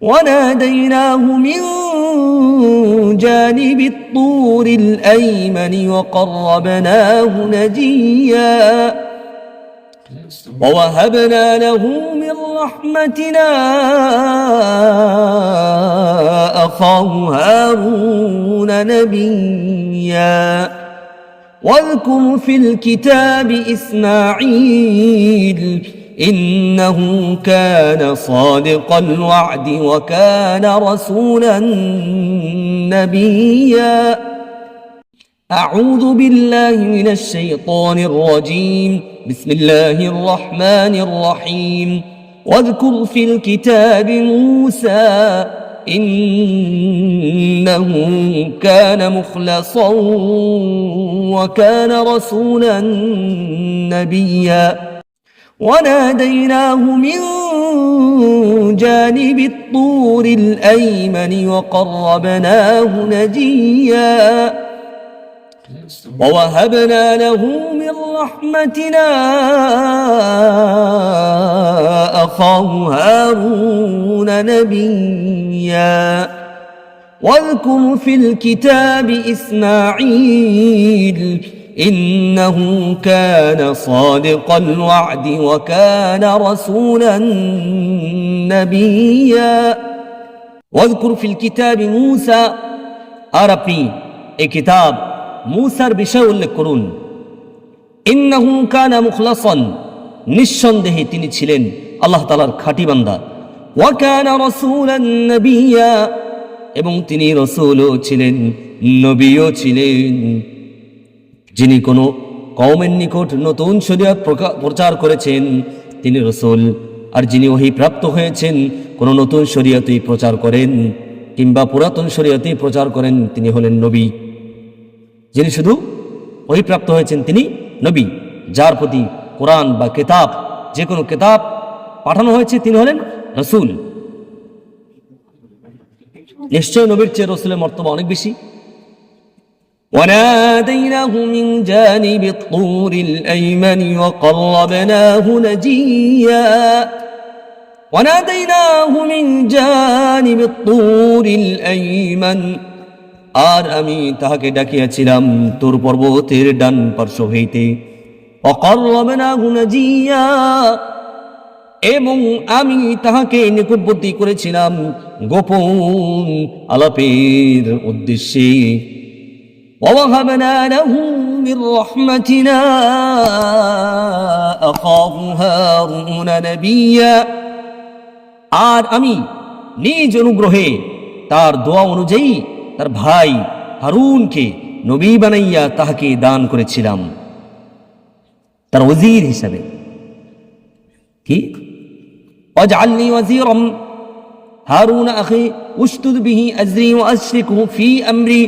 وناديناه من جانب الطور الأيمن وقربناه نجيا. ووهبنا له من رحمتنا أخاه هارون نبيا. واذكر في الكتاب إسماعيل إنه كان صادق الوعد وكان رسولا نبيا. أعوذ بالله من الشيطان الرجيم. بسم الله الرحمن الرحيم. واذكر في الكتاب موسى إنه كان مخلصا وكان رسولا نبيا. وناديناه من جانب الطور الأيمن وقربناه نجيا. ووهبنا له من رحمتنا أخاه هارون نبيا. واذكر في الكتاب إسماعيل إنه كان صادق الوعد وكان رسولا نبيا واذكر في الكتاب موسى আর আপনি এই কিতাব মূসার বিষয় উল্লেখ করুন ইন্নাহু কানা মুখলাসন নিঃসন্দেহে তিনি ছিলেন আল্লাহ তালার খাঁটি বান্দা ওয়া কানা রাসূলান নাবিয়্যা এবং তিনি রসুলও ছিলেন নবীও ছিলেন যিনি কোনো কওমের নিকট নতুন শরীয়ত প্রচার করেছেন, তিনি রসুল। আর যিনি ওহি প্রাপ্ত হয়েছেন, কোনো নতুন শরীয়তেই প্রচার করেন, কিংবা পুরাতন শরীয়তেই প্রচার করেন, তিনি হলেন নবী। যিনি শুধু ওহি প্রাপ্ত হয়েছেন, তিনি নবী। যার প্রতি কোরআন বা কেতাব, যে কোনো কেতাব পাঠানো হয়েছে, তিনি হলেন রসুল। নিশ্চয় নবীর চেয়ে রসুলের মর্তবা অনেক বেশি। وناديناه من جانب الطور الأيمن وقربناه نجيا وناديناه من جانب الطور الأيمن আর আমি তাহাকে ডাকিয়াছিলাম তোর পর্বতের ডান পার্শ্ব হইতে অকর্রবনাহু নাজিয়া এবং আমি তাহাকে নিকটবর্তী করেছিলাম গোপন আলাপের উদ্দেশ্যে ووهبنا له من رحمتنا أخاه هارون نبيا আর আমি নিজ অনুগ্রহে তার দোয়া অনুযায়ী তার ভাই হারুনকে নবী বানাইয়া তাহাকে দান করেছিলাম তার ওজির হিসাবে কি واجعلني وزيرا هارون أخي اشتد به أزري وأشركه في أمري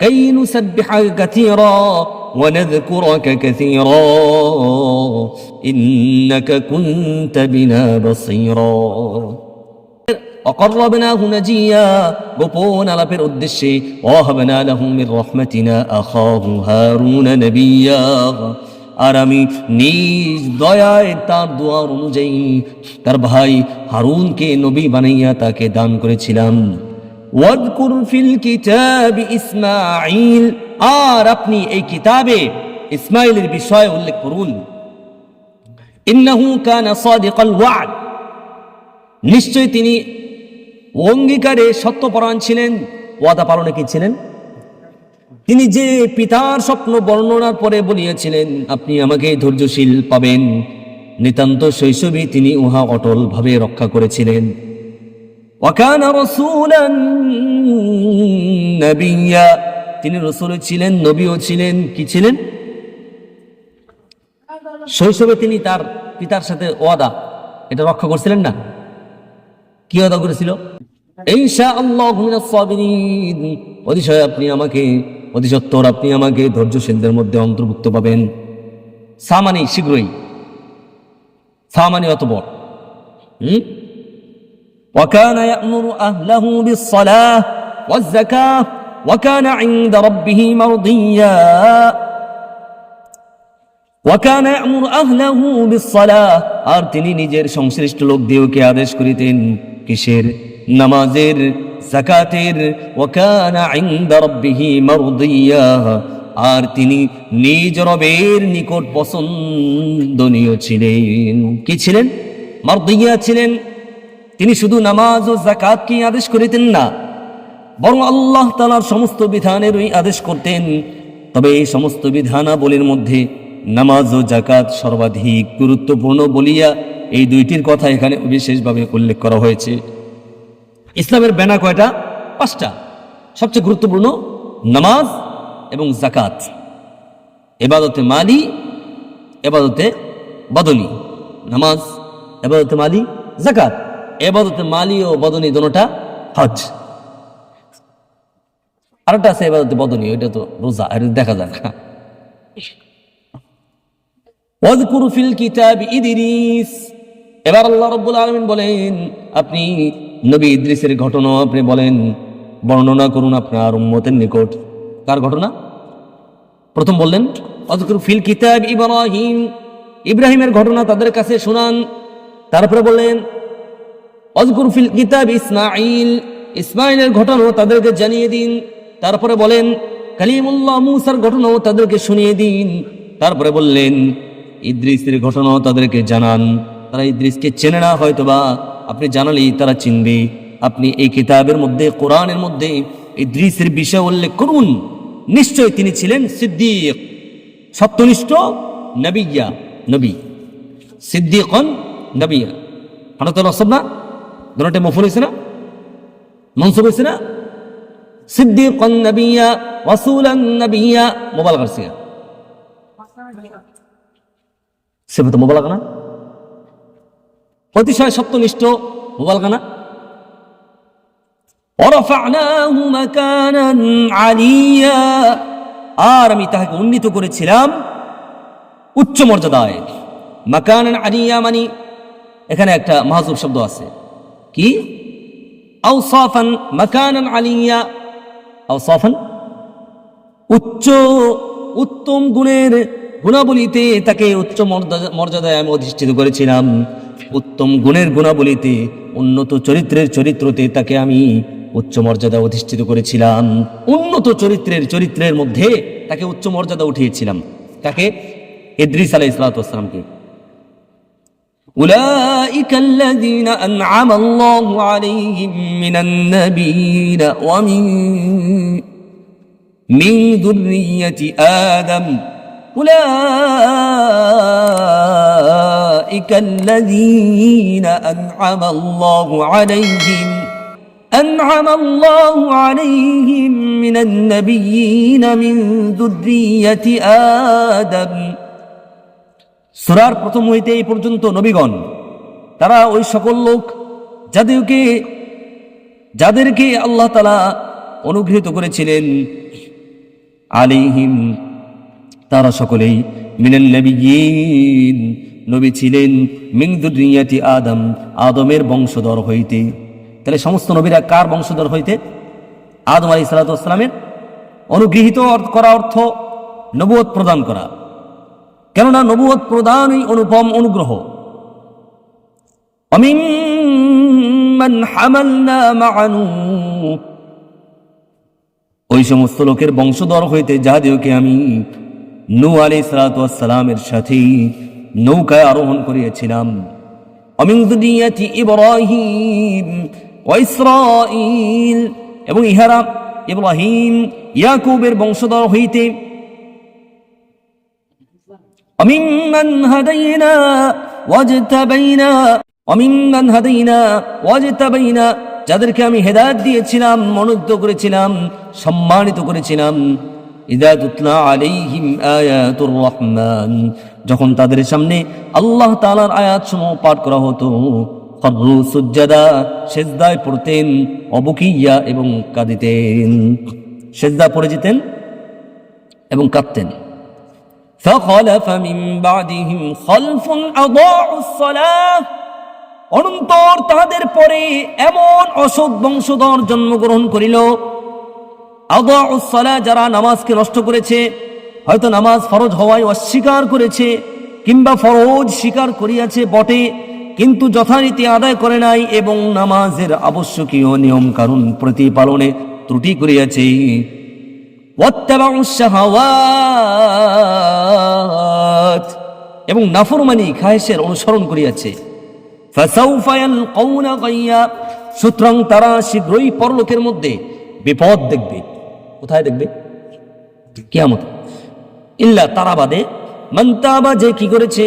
كي نسبحك كثيرا ونذكرك كثيرا إنك كنت بنا بصيرا وقربناه نجيا গোপন আলাপের উদ্দেশ্যে ওয়াহাবনা লাহু মির রহমাতিনা আখাহু হারুন নবিয়্যা আর আমি নিজ দয়ায় তার দোয়ার অনুযায়ী তার ভাই হারুনকে নবী বানাইয়া তাকে দান করেছিলাম ওয়াদকুর ফিল কিতাব ইসমাঈল, আর আপনি এই কিতাবে ইসমাইলের বিষয় উল্লেখ করুন। ইন্নাহু কানা সাদিকাল ওয়াদ। নিশ্চয় তিনি অঙ্গীকারে সত্যপরায়ণ ছিলেন, ওয়াদা পালনে কি ছিলেন? তিনি যে পিতার স্বপ্ন বর্ণনার পরে বলিয়াছিলেন, আপনি আমাকে ধৈর্যশীল পাবেন। নিতান্ত শৈশবে তিনি উহা অটল ভাবে রক্ষা করেছিলেন। ওয়াকানা রাসূলান নাবিয়্যা তিনি রসুল ছিলেন, নবীও ছিলেন, কি ছিলেন? শৈশবে তিনি তার পিতার সাথে ওয়াদা, এটা রক্ষা করছিলেন না? কি ওয়াদা করেছিল? অতিশয়, আপনি আমাকে অতিসত্তর আপনি আমাকে ধৈর্য ধৈর্যশীলদের মধ্যে অন্তর্ভুক্ত পাবেন। সামানি, শীঘ্রই। সামানি অত বড় হুম? وكان يأمر أهله بالصلاة والزكاة وكان عند ربه مرضيا وكان يأمر أهله بالصلاة আর তিনি নিজের সংশ্লিষ্ট লোকদেরকে আদেশ করিতেন কিসের নামাজের জাকাতের ওয়াকানা ইনদা রাব্বিহি মারদিয়া আর তিনি নিজ রবের নিকট পছন্দনীয় ছিলেন কি ছিলেন মারদিয়া ছিলেন তিনি শুধু নামাজ ও জাকাতকে আদেশ করিতেন না, বরং আল্লাহ তালার সমস্ত বিধানেরই আদেশ করতেন। তবে এই সমস্ত বিধানাবলীর মধ্যে নামাজ ও জাকাত সর্বাধিক গুরুত্বপূর্ণ বলিয়া এই দুইটির কথা এখানে বিশেষভাবে উল্লেখ করা হয়েছে। ইসলামের ব্যানা কয়টা? পাঁচটা। সবচেয়ে গুরুত্বপূর্ণ নামাজ এবং জাকাত এবাদতে মালি, এবাদতে বদনি। নামাজ, এবাদতে মালি জাকাত এবাদতে মালি ও বদনি দোনোটা হজ। আরেকটা আছে এবাদতে বদনি, ওইটা তো রোজা, এটা দেখা যায় না ওয়াজকুর ফিল কিতাব ইদরিস। এবার আল্লাহ রাব্বুল আলামিন বলেন, আপনি নবী ইদ্রিসের ঘটনা আপনি বলেন, বর্ণনা করুন আপনার উম্মতের নিকট। কার ঘটনা? প্রথম বললেন অজকুর ফিল কিতাব ইব্রাহিম। ইব্রাহিমের ঘটনা তাদের কাছে শোনান। তারপরে বললেন অজকুর ফিল কিতাব ইসমাইল ইসমাইলের ঘটনাও তাদেরকে জানিয়ে দিন। তারপরে বলেন, কালিমুল্লাহ মুসার ঘটনাও তাদেরকে শুনিয়ে দিন। তারপরে বললেন, ইদ্রিসের ঘটনাও তাদেরকে জানান। তারা ইদ্রিসকে চেনে না, হয়তোবা আপনি জানালেই তারা চিনবে। আপনি এই কিতাবের মধ্যে, কোরআনের মধ্যে ইদ্রিসের বিষয় উল্লেখ করুন। নিশ্চয় তিনি ছিলেন সিদ্দিক, সত্যনিষ্ঠ নবিয়া, নবী। সিদ্দিকন নবিয়া। হঠাৎ রসব না? দুটা মফুল হয়েছে না মনসুব হয়েছে না সিদ্দিকন নবিয়া ওয়াসুলান নবিয়া মোবাইল করছে সে তো মোবাইল না অতিশয় সত্যনিষ্ঠ মোবাইল কানা ورفعناه مكانا عليا আর আমি তাহাকে উন্নীত করেছিলাম উচ্চ মর্যাদায় মাকান আলিয়া মানি এখানে একটা মাহাজুব শব্দ আছে কি? আউসাফান মাকান আলিয়া। আউসাফান উচ্চ, উত্তম গুণের গুণাবলীতে তাকে উচ্চ মর্যাদা- মর্যাদায় আমি অধিষ্ঠিত করেছিলাম। উত্তম গুণের গুণাবলীতে, উন্নত চরিত্রের চরিত্রতে তাকে আমি উচ্চ মর্যাদা অধিষ্ঠিত করেছিলাম। উন্নত চরিত্রের চরিত্রের মধ্যে তাকে উচ্চ মর্যাদা উঠিয়েছিলাম। তাকে ইদ্রিস আলাই ইসলাতামকে أولئك الذين أنعم الله عليهم من النبيين ومن من ذرية آدم. أولئك الذين أنعم الله عليهم أنعم الله عليهم من النبيين من ذرية آدم. সুরার প্রথম হইতে এই পর্যন্ত নবীগণ, তারা ওই সকল লোক যাদেরকে যাদেরকে আল্লাহ তালা অনুগৃহীত করেছিলেন আলিহিম তারা সকলেই মিনান নবীন নবী ছিলেন মিন আদম, আদমের বংশধর হইতে। তাহলে সমস্ত নবীরা কার বংশধর হইতে? আদম আলী সালাতামের অনুগৃহীত করা অর্থ নবুয়ত প্রদান করা। কেননা নবুয়ত প্রদানই অনুপম অনুগ্রহ। ওই সমস্ত লোকের বংশধর হইতে যাহাদেরকে আমি নু আলী সালাতামের সাথে নৌকায় আরোহণ করিয়েছিলাম। এবং ইহারা ইব্রাহিম, ইয়াকুবের বংশধর হইতে وممن هدينا واجتبينا وممن هدينا واجتبينا যাদেরকে আমি হেদায়ত দিয়েছিলাম মনোনীত করেছিলাম সম্মানিত করেছিলাম ইদা তুতলা আলাইহিম আয়াতুর রহমান যখন তাদের সামনে আল্লাহ তাআলার আয়াত সমূহ পাঠ করা হতো খররু সুজ্জাদা সেজদায় পড়তেন অবকিয়া এবং কাঁদিতেন সেজদা পড়ে যেতেন এবং কাঁদতেন فخلف من بعدهم خلف أضاعوا الصلاة অনন্তর তাহাদের পরে এমন অসৎ বংশধর জন্মগ্রহণ করিল আদাউসলা যারা নামাজকে নষ্ট করেছে হয়তো নামাজ ফরজ হওয়ায় অস্বীকার করেছে কিংবা ফরজ স্বীকার করিয়াছে বটে কিন্তু যথারীতি আদায় করে নাই এবং নামাজের আবশ্যকীয় নিয়ম কানুন প্রতিপালনে ত্রুটি করিয়াছে واتبعوا الشهوات এবং নাফরমানি খাহেসের অনুসরণ করিয়াছে। সুতরাং তারা শীঘ্রই পরলোকের মধ্যে বিপদ দেখবে। কোথায় দেখবে? কেমন ইল্লা তারা বাদে মন্তাবা যে কি করেছে?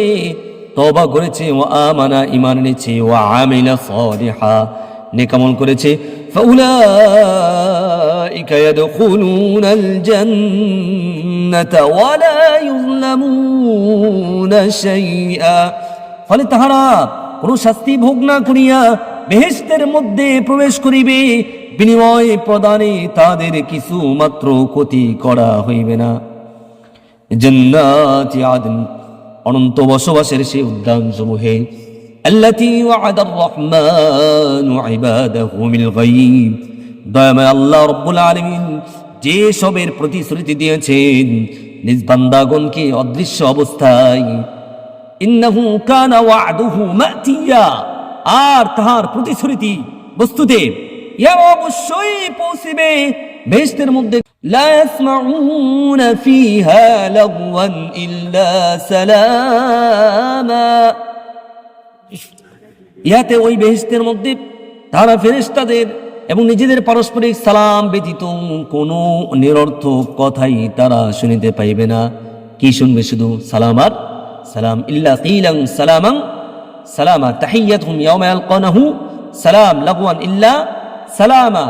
তবা করেছে। ও আমানা ইমান এনেছে। ও আমিলা সলিহা। নেকামল করেছে। فأولئك يدخلون الجنة ولا يظلمون شيئا ফলে তাহারা কোন শাস্তি ভোগ না করিয়া বেহেস্তের মধ্যে প্রবেশ করিবে বিনিময় প্রদানে তাদের কিছু মাত্র ক্ষতি করা হইবে না জান্নাতি আদন অনন্ত বসবাসের সে উদ্যান সমূহে التي وعد الرحمن عباده بالغيب দয়াময় আল্লাহ রব্বুল আলামিন যে সবের প্রতিশ্রুতি দিয়েছেন নিজ বান্দাগণকে অদৃশ্য অবস্থায় ইন্নাহু কানা ওয়া'দুহু মাতিয়া আর তাহার প্রতিশ্রুতি বস্তুতে ইয়া অবশ্যই পৌঁছিবে বেহেশতের মধ্যে লা ইয়াসমাউনা ফিহা লাগওয়ান ইল্লা সালামা ইহাতে ওই বেহেশতের মধ্যে তারা ফেরেশতাদের এবং নিজেদের পারস্পরিক সালাম ব্যতীত কোনো নিরর্থক কথাই তারা শুনিতে পাইবে না। কি শুনবে শুধু? সালাম আর সালাম ইল্লা কিলাং সালামাং সালামা তাহিয়াতুহুম ইয়াওমা ইয়ালকানাহু। সালাম লাগওয়ান ইল্লা সালামা।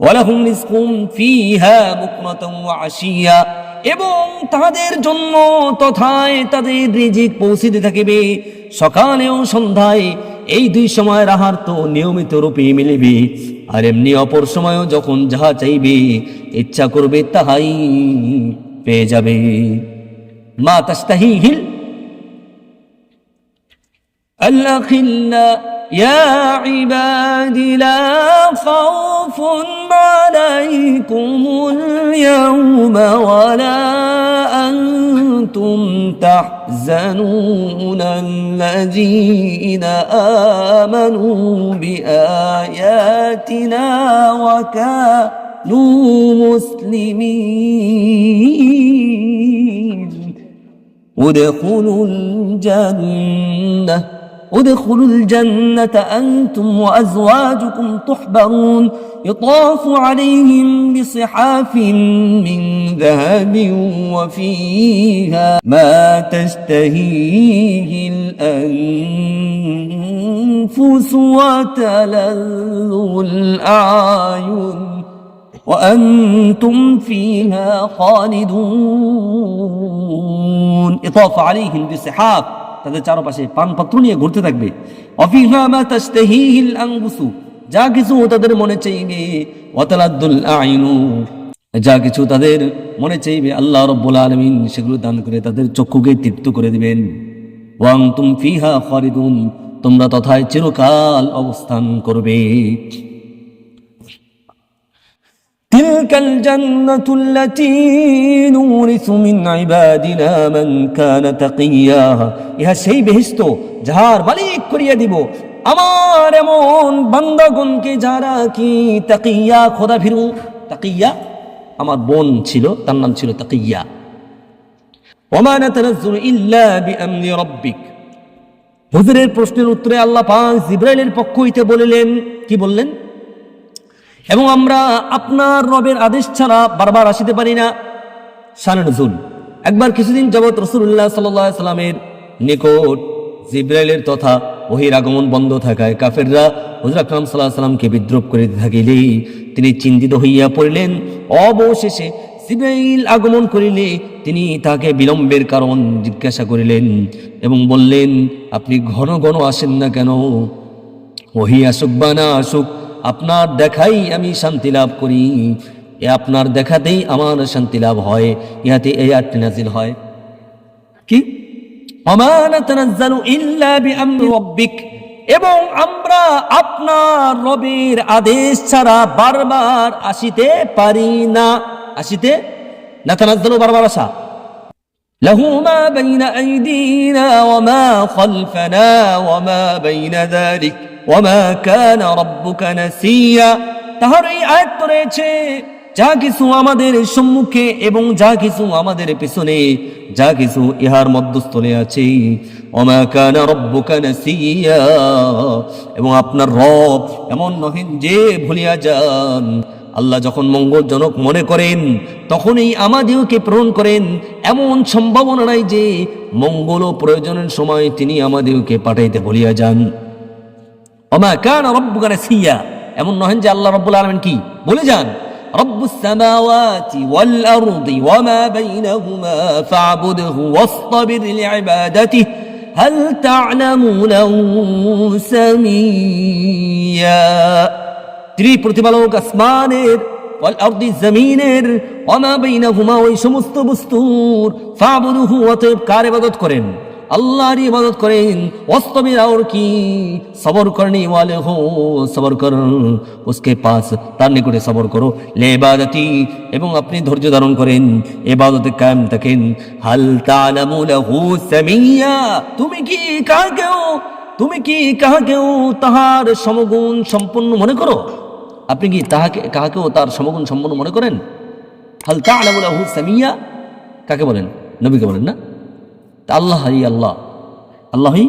ওয়ালাহুম রিজকুম ফিহা বুকরাতাও ওয়া আশিয়া। এবং তাদের জন্য তথায় তাদের রিজিক পৌঁছে দিতে থাকিবে। সকালেও সন্ধ্যায় এই দুই সময় রাহার তো নিয়মিত রূপে মিলিবে। আর এমনি অপর সময়ও যখন যাহা চাইবে ইচ্ছা করবে তাহাই পেয়ে যাবে। মা তাস্তাহি হিল আল্লাহ يا عباد لا خوف عليكم اليوم ولا أنتم تحزنون الذين آمنوا بآياتنا وكانوا مسلمين. ادخلوا الجنة. ادخلوا الجنة أنتم وأزواجكم تحبرون. يطاف عليهم بصحاف من ذهب وفيها ما تشتهيه الأنفس وتلذ الأعين. وأنتم فيها خالدون. إطاف عليهم بسحاب তাদের চারপাশে পানপত্র নিয়ে ঘুরতে থাকবে। যা কিছু তাদের মনে চাইবে। আইনু, যা কিছু তাদের মনে চাইবে। আল্লাহ রব্বুল আলমিন সেগুলো দান করে তাদের চক্ষুকে তৃপ্ত করে দিবেন। ওয়াং তুম ফিহা খালিদুন, তোমরা তথায় চিরকাল অবস্থান করবে। تلك الجنة التي نورث من عبادنا من كان تقيا ইহা সেই বেহেশত যাহার মালিক করিয়া দিব আমার এমন বান্দাগণকে যারা কি তাকিয়া খোদা ফিরু তাকিয়া আমার বোন ছিল তার নাম ছিল তাকিয়া ওমা নাতানাজ্জালু ইল্লা বিআমনি রাব্বিক হুজুরের প্রশ্নের উত্তরে আল্লাহ পাক জিব্রাইলের পক্ষ হইতে বলিলেন কি বললেন এবং আমরা আপনার রবের আদেশ ছাড়া বারবার আসিতে পারি না। শানে নজুল। একবার কিছুদিন যাবৎ রসুল্লাহ সাল্লাহ সাল্লামের নিকট জিব্রাইলের তথা ওহির আগমন বন্ধ থাকায় কাফেররা হুজুর আকরাম সাল্লাহ সাল্লামকে বিদ্রুপ করিতে থাকিলে তিনি চিন্তিত হইয়া পড়িলেন। অবশেষে জিব্রাইল আগমন করিলে তিনি তাকে বিলম্বের কারণ জিজ্ঞাসা করিলেন এবং বললেন, আপনি ঘন ঘন আসেন না কেন? ওহি আসুক বা না আসুক আপনার দেখাই আমি শান্তি লাভ করি এ আপনার দেখাতেই আমার শান্তি লাভ হয় ইহাতে এই আটটি নাজিল হয় কি এবং আমরা আপনার রবের আদেশ ছাড়া বারবার আসিতে পারি না আসিতে না তানাজ্জালু বারবার আসা له ما بين أيدينا وما خلفنا وما بين ذلك তাহার এই আয়ত্ত রয়েছে, যা কিছু আমাদের সম্মুখে এবং যা কিছু আমাদের পিছনে, যা কিছু ইহার মধ্যস্থলে আছে। এবং আপনার রব এমন নহেন যে ভুলিয়া যান। আল্লাহ যখন মঙ্গলজনক মনে করেন, তখনই আমাদেরকে প্রেরণ করেন। এমন সম্ভাবনা নাই যে মঙ্গল ও প্রয়োজনের সময় তিনি আমাদেরকে পাঠাইতে ভুলিয়া যান। অমা কান রব্বুকা নাসিয়া এমন নহেন যে আল্লাহ রব্বুল আলমিন কি বলে যান رب السماوات والأرض وما بينهما فاعبده واصطبر لعبادته هل تعلم له سميا তিনি প্রতিপালক আসমানের ওয়াল আরদি জমিনের ওমা বাইনাহুমা ওই সমস্ত বস্তুর ফাবুদুহু অতএব কার ইবাদত করেন আল্লাহর ইবাদত করেন। অস্তমির আর কি? সবর করনি ওয়ালে হো, সবর কর। উসকে পাস, তার নিকটে সবর করো। লে ইবাদতি, এবং আপনি ধৈর্য ধারণ করেন। ইবাদতে কায়েম থাকেন। হাল তালামু লাহু সামিয়া, তুমি কি কাকেও তুমি কি কাহাকেও তাহার সমগুণ সম্পন্ন মনে করো? আপনি কি তাহাকে, কাহাকেও তার সমগুণ সম্পন্ন মনে করেন? হাল তালামু লাহু সামিয়া, কাকে বলেন? নবীকে বলেন না? তা আল্লাহ আল্লাহ আল্লাহই